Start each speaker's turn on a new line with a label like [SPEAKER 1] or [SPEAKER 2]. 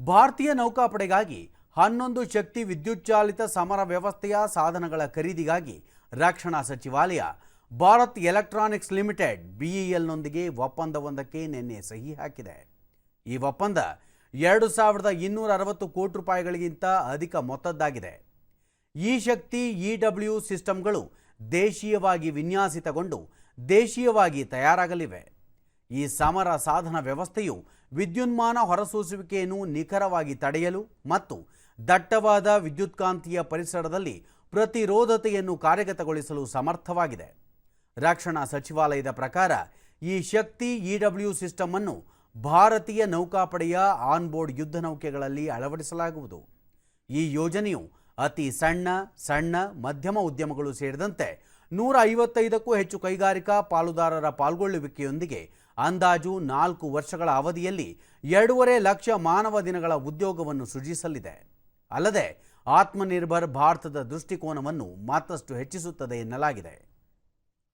[SPEAKER 1] ಭಾರತೀಯ ನೌಕಾಪಡೆಗಾಗಿ ಹನ್ನೊಂದು ಶಕ್ತಿ ವಿದ್ಯುಚ್ಚಾಲಿತ ಸಮರ ವ್ಯವಸ್ಥೆಯ ಸಾಧನಗಳ ಖರೀದಿಗಾಗಿ ರಕ್ಷಣಾ ಸಚಿವಾಲಯ, ಭಾರತ್ ಎಲೆಕ್ಟ್ರಾನಿಕ್ಸ್ ಲಿಮಿಟೆಡ್, ಬಿಇಎಲ್ನೊಂದಿಗೆ ಒಪ್ಪಂದವೊಂದಕ್ಕೆ ನಿನ್ನೆ ಸಹಿ ಹಾಕಿದೆ. ಈ ಒಪ್ಪಂದ ಎರಡು ಸಾವಿರದ ಇನ್ನೂರ ಅರವತ್ತು ಕೋಟಿ ರೂಪಾಯಿಗಳಿಗಿಂತ ಅಧಿಕ ಮೊತ್ತದ್ದಾಗಿದೆ. ಈ ಶಕ್ತಿ ಇ ಸಿಸ್ಟಮ್ಗಳು ದೇಶೀಯವಾಗಿ ವಿನ್ಯಾಸಿತಗೊಂಡು ದೇಶೀಯವಾಗಿ ತಯಾರಾಗಲಿವೆ. ಈ ಸಮರ ಸಾಧನ ವ್ಯವಸ್ಥೆಯು ವಿದ್ಯುನ್ಮಾನ ಹೊರಸೂಸುವಿಕೆಯನ್ನು ನಿಖರವಾಗಿ ತಡೆಯಲು ಮತ್ತು ದಟ್ಟವಾದ ವಿದ್ಯುತ್ಕಾಂತೀಯ ಪರಿಸರದಲ್ಲಿ ಪ್ರತಿರೋಧತೆಯನ್ನು ಕಾರ್ಯಗತಗೊಳಿಸಲು ಸಮರ್ಥವಾಗಿದೆ. ರಕ್ಷಣಾ ಸಚಿವಾಲಯದ ಪ್ರಕಾರ ಈ ಶಕ್ತಿ ಇಡಬ್ಲ್ಯೂ ಡಬ್ಲ್ಯೂ ಸಿಸ್ಟಮ್ ಅನ್ನು ಭಾರತೀಯ ನೌಕಾಪಡೆಯ ಆನ್ಬೋರ್ಡ್ ಯುದ್ಧ ನೌಕೆಗಳಲ್ಲಿ ಅಳವಡಿಸಲಾಗುವುದು. ಈ ಯೋಜನೆಯು ಅತಿ ಸಣ್ಣ ಸಣ್ಣ, ಮಧ್ಯಮ ಉದ್ಯಮಗಳು ಸೇರಿದಂತೆ ನೂರ ಐವತ್ತೈದಕ್ಕೂ ಹೆಚ್ಚು ಕೈಗಾರಿಕಾ ಪಾಲುದಾರರ ಪಾಲ್ಗೊಳ್ಳುವಿಕೆಯೊಂದಿಗೆ ಅಂದಾಜು ನಾಲ್ಕು ವರ್ಷಗಳ ಅವಧಿಯಲ್ಲಿ ಎರಡೂವರೆ ಲಕ್ಷ ಮಾನವ ದಿನಗಳ ಉದ್ಯೋಗವನ್ನು ಸೃಜಿಸಲಿದೆ. ಅಲ್ಲದೆ, ಆತ್ಮನಿರ್ಭರ್ ಭಾರತದ ದೃಷ್ಟಿಕೋನವನ್ನು ಮತ್ತಷ್ಟು ಹೆಚ್ಚಿಸುತ್ತದೆ ಎನ್ನಲಾಗಿದೆ.